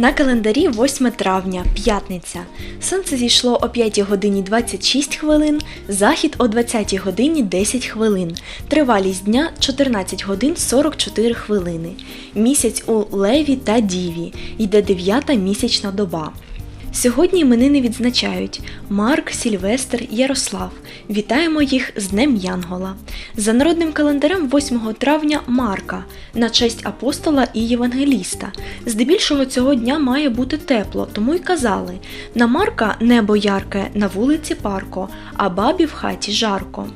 На календарі 8 травня, п'ятниця. Сонце зійшло о 5 годині 26 хвилин, захід о 20 годині 10 хвилин. Тривалість дня 14 годин 44 хвилини. Місяць у Леві та Діві. Йде 9 місячна доба. Сьогодні іменини відзначають Марк, Сільвестр, Ярослав. Вітаємо їх з Днем Янгола. За народним календарем 8 травня Марка на честь апостола і євангеліста. Здебільшого цього дня має бути тепло, тому й казали: на Марка небо ярке, на вулиці парко, а бабі в хаті жарко.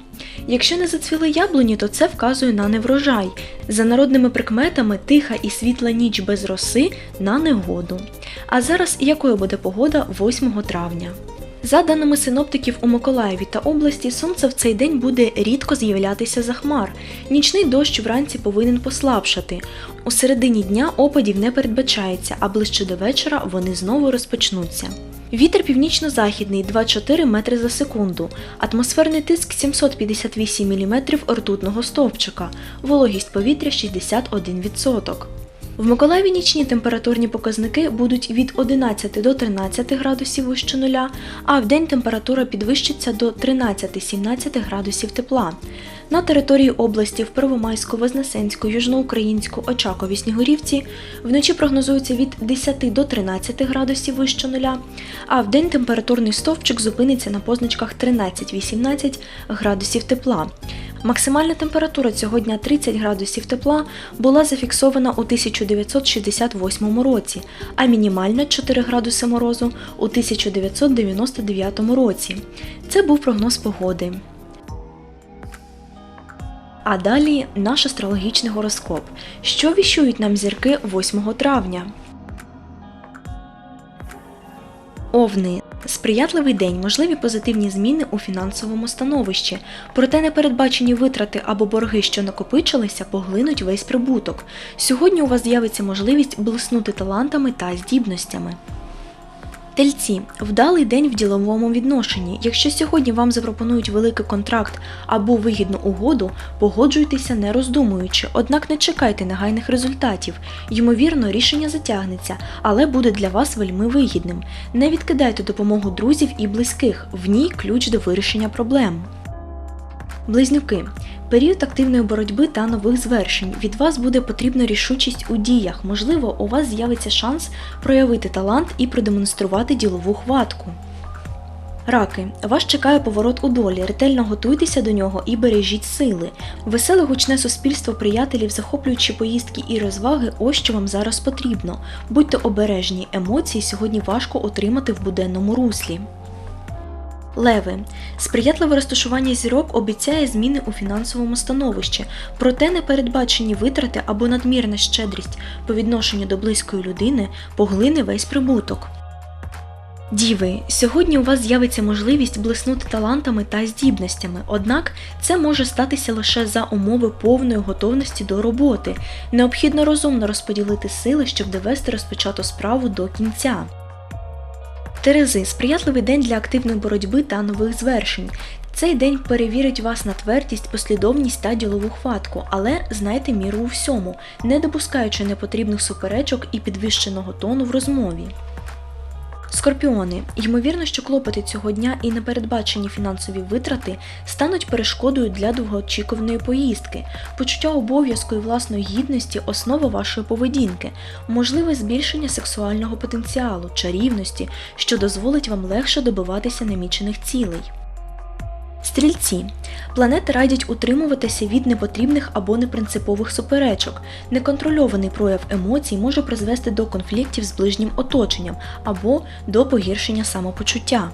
Якщо не зацвіли яблуні, то це вказує на неврожай. За народними прикметами тиха і світла ніч без роси на негоду. А зараз якою буде погода 8 травня? За даними синоптиків у Миколаєві та області, сонце в цей день буде рідко з'являтися за хмар. Нічний дощ вранці повинен послабшати. У середині дня опадів не передбачається, а ближче до вечора вони знову розпочнуться. Вітер північно-західний 2,4 метри за секунду, атмосферний тиск 758 мм ртутного стовпчика, вологість повітря 61%. В Миколаєві нічні температурні показники будуть від 11 до 13 градусів вище нуля, а в день температура підвищиться до 13-17 градусів тепла. На території області в Первомайську, Вознесенську, Южноукраїнську, Очакові, Снігурівці вночі прогнозується від 10 до 13 градусів вище нуля, а в день температурний стовпчик зупиниться на позначках 13-18 градусів тепла. Максимальна температура цього дня 30 градусів тепла була зафіксована у 1968 році, а мінімальна 4 градуси морозу у 1999 році. Це був прогноз погоди. А далі наш астрологічний гороскоп. Що віщують нам зірки 8 травня? Овни. Сприятливий день, можливі позитивні зміни у фінансовому становищі, проте непередбачені витрати або борги, що накопичилися, поглинуть весь прибуток. Сьогодні у вас з'явиться можливість блиснути талантами та здібностями. Тельці вдалий день в діловому відношенні. Якщо сьогодні вам запропонують великий контракт або вигідну угоду, погоджуйтеся не роздумуючи, однак не чекайте негайних результатів. Ймовірно, рішення затягнеться, але буде для вас вельми вигідним. Не відкидайте допомогу друзів і близьких, в ній ключ до вирішення проблем. Близнюки. Період активної боротьби та нових звершень. Від вас буде потрібна рішучість у діях. Можливо, у вас з'явиться шанс проявити талант і продемонструвати ділову хватку. Раки, вас чекає поворот у долі, ретельно готуйтеся до нього і бережіть сили. Веселе гучне суспільство приятелів, захоплюючі поїздки і розваги, ось що вам зараз потрібно. Будьте обережні, емоції сьогодні важко отримати в буденному руслі. Леви. Сприятливе розташування зірок обіцяє зміни у фінансовому становищі, проте непередбачені витрати або надмірна щедрість по відношенню до близької людини поглине весь прибуток. Діви, сьогодні у вас з'явиться можливість блиснути талантами та здібностями, однак це може статися лише за умови повної готовності до роботи. Необхідно розумно розподілити сили, щоб довести розпочату справу до кінця. Терези сприятливий день для активної боротьби та нових звершень. Цей день перевірить вас на твердість, послідовність та ділову хватку, але знайте міру у всьому, не допускаючи непотрібних суперечок і підвищеного тону в розмові. Скорпіони. Ймовірно, що клопоти цього дня і непередбачені фінансові витрати стануть перешкодою для довгоочікуваної поїздки. Почуття обов'язку і власної гідності основа вашої поведінки, можливе збільшення сексуального потенціалу, чарівності, що дозволить вам легше добиватися намічених цілей. Стрільці. Планети радять утримуватися від непотрібних або непринципових суперечок. Неконтрольований прояв емоцій може призвести до конфліктів з ближнім оточенням або до погіршення самопочуття.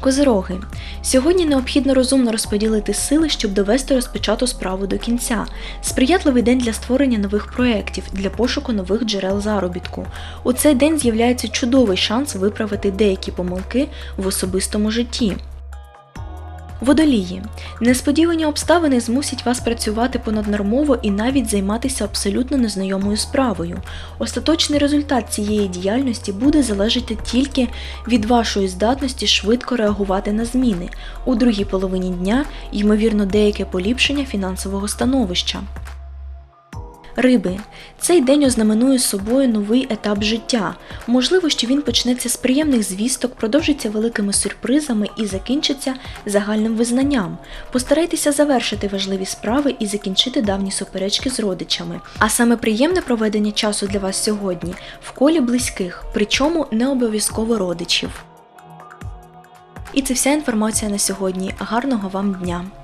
Козироги. Сьогодні необхідно розумно розподілити сили, щоб довести розпочату справу до кінця. Сприятливий день для створення нових проєктів, для пошуку нових джерел заробітку. У цей день з'являється чудовий шанс виправити деякі помилки в особистому житті. Водолії. Несподівані обставини змусять вас працювати понаднормово і навіть займатися абсолютно незнайомою справою. Остаточний результат цієї діяльності буде залежати тільки від вашої здатності швидко реагувати на зміни. У другій половині дня, ймовірно, деяке поліпшення фінансового становища. Риби, цей день ознаменує собою новий етап життя. Можливо, що він почнеться з приємних звісток, продовжиться великими сюрпризами і закінчиться загальним визнанням. Постарайтеся завершити важливі справи і закінчити давні суперечки з родичами. А саме приємне проведення часу для вас сьогодні в колі близьких, причому не обов'язково родичів. І це вся інформація на сьогодні. Гарного вам дня!